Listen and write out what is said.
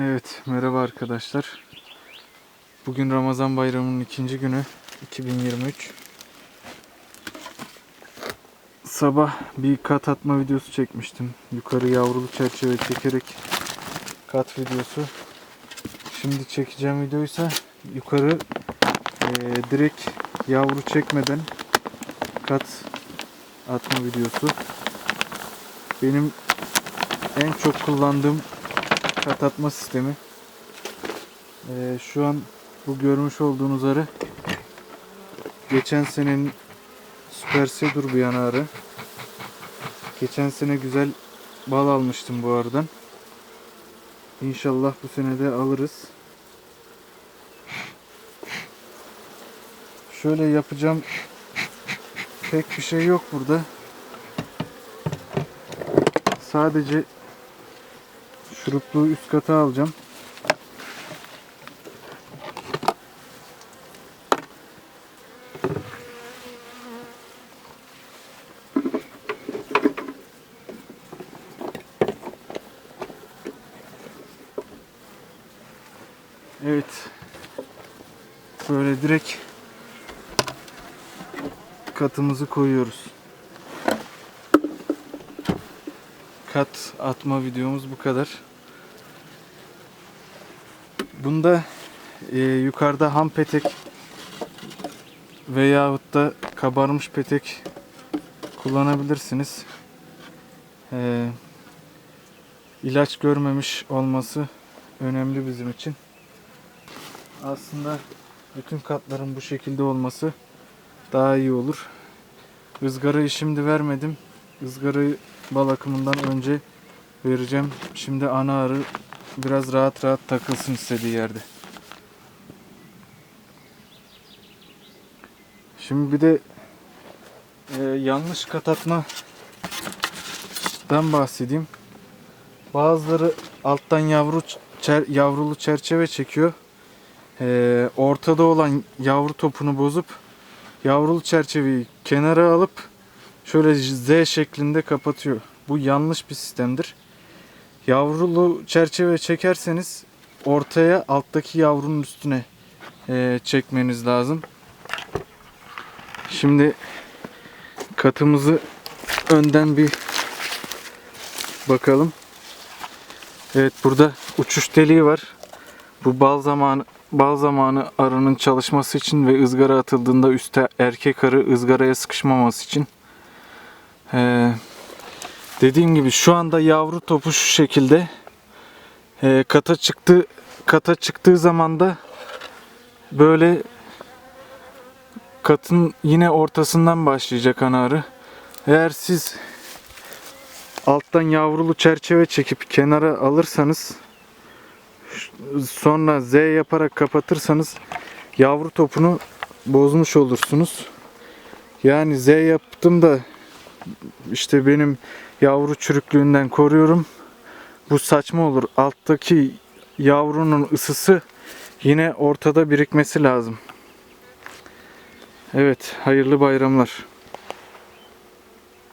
Evet, merhaba arkadaşlar. Bugün Ramazan bayramının ikinci günü, 2023. Sabah bir kat atma videosu çekmiştim. Yukarı yavrulu çerçeve çekerek kat videosu. Şimdi çekeceğim videoysa yukarı eee, direkt yavru çekmeden kat atma videosu. Benim en çok kullandığım kat atma sistemi. Ee, şu an bu görmüş olduğunuz arı geçen senenin Super Sedur bir yana arı. Geçen sene güzel bal almıştım bu arıdan. İnşallah bu sene de alırız. Şöyle yapacağım pek bir şey yok burada. Sadece şuruplu üst kata alacağım. Evet. Böyle direkt katımızı koyuyoruz. kat atma videomuz bu kadar. Bunda e, yukarıda ham petek veyahut da kabarmış petek kullanabilirsiniz. E, ilaç görmemiş olması önemli bizim için. Aslında bütün katların bu şekilde olması daha iyi olur. Izgarayı şimdi vermedim. Izgarayı bal akımından önce vereceğim. Şimdi ana arı biraz rahat rahat takılsın istediği yerde. Şimdi bir de e, yanlış katatmadan bahsedeyim. Bazıları alttan yavru çer, yavrulu çerçeve çekiyor. E, ortada olan yavru topunu bozup yavrulu çerçeveyi kenara alıp şöyle Z şeklinde kapatıyor. Bu yanlış bir sistemdir. Yavrulu çerçeve çekerseniz ortaya alttaki yavrunun üstüne eee, çekmeniz lazım. Şimdi katımızı önden bir bakalım. Evet burada uçuş deliği var. Bu bal zamanı bal zamanı arının çalışması için ve ızgara atıldığında üstte erkek arı ızgaraya sıkışmaması için. Ee, dediğim gibi şu anda yavru topu şu şekilde Ee, kata çıktı kata çıktığı zaman da böyle katın yine ortasından başlayacak ana arı. Eğer siz alttan yavrulu çerçeve çekip kenara alırsanız sonra Z yaparak kapatırsanız yavru topunu bozmuş olursunuz. Yani Z yaptım da işte benim yavru çürüklüğünden koruyorum. Bu saçma olur. Alttaki yavrunun ısısı yine ortada birikmesi lazım. Evet, hayırlı bayramlar.